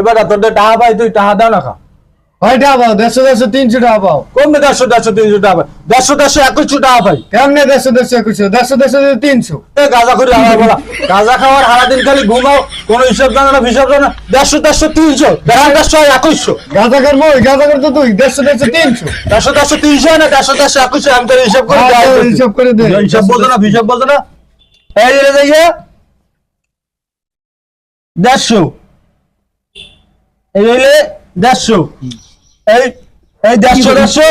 এবার তোর টাকা পাই তুই টাকা দাও না খা। কয় টাকা পাও দেড়শো দেড়শো তিনশো টাকা পাও। কমবে দেড়শো দেড়শো তিনশো টাকা পাই। দেড়শো দেড়শো একুশশো টাকা পাই। কেমনে দেড়শো দেড়শো একুশশো? দেড়শো দেড়শো তিনশো? গাঁজা করে আমার বলা। গাঁজা খাওয়ার সারাদিন খালি ঘুমাও কোনো হিসাব জানো না হিসাব জানো দেড়শো দেড়শো তিনশো। দেড়শো দেড়শো একুশশো। গাঁজা করব গাঁজা করতো তুই দেড়শো দেড়শো তিনশো। দেড়শো দেড়শো তিনশো না? দেড়শো দেড়শো একুশশো আমি তোর হিসাব করে হ্যাঁ। হিসাব করে দে। হিসাব বলতো না হিসাব বলতো না? এই দেড়শো। এই হইলে দেড়শো। এই এই দেড়শো দেড়শো।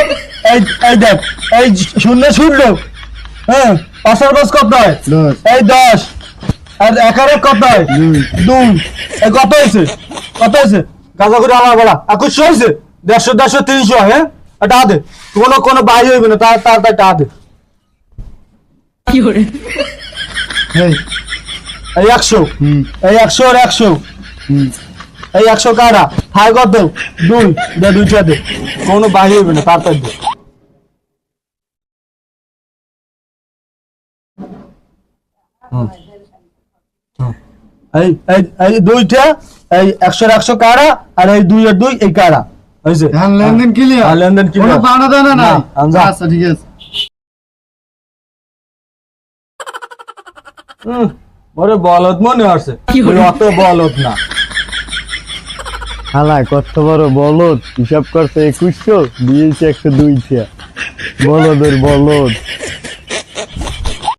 এই এই দেখ এই শূন্য শূন্য। হ্যাঁ পাঁচের পাঁচ কত হয়? এই দশ। আর একারে কত হয়? দুই। এই কত হয়েছে? কত হয়েছে? গাঁজা করে আমার বলা একুশশো হয়েছে? দেড়শো দেড়শো তিনশো হ্যাঁ? এটা দে কোনো কোনো বাই হইবে না তার তার তার টাকা দে এই, এই একশো। হুম, এই একশো আর একশো। হুম। এই একশো কারা? হাই কত দুই। দে দুইটা দে। কোনো বাই হইবে না তার তার দে। এই এই এই দুইটা এই একশো একশো কারা আর এই দুই আর দুই এই কারা? হয়েছে এখন লেনদেন ক্লিয়ার হ্যাঁ, লেনদেন পাওনা দানা না। আচ্ছা ঠিক আছে। হুম, ওরে বলদ মনে হচ্ছে। ওই অত বলদ না। হালাই কত বড় বলদ? হিসাব করছে একুশশো দিয়েছে একশো দুইটা বলদের বলদ।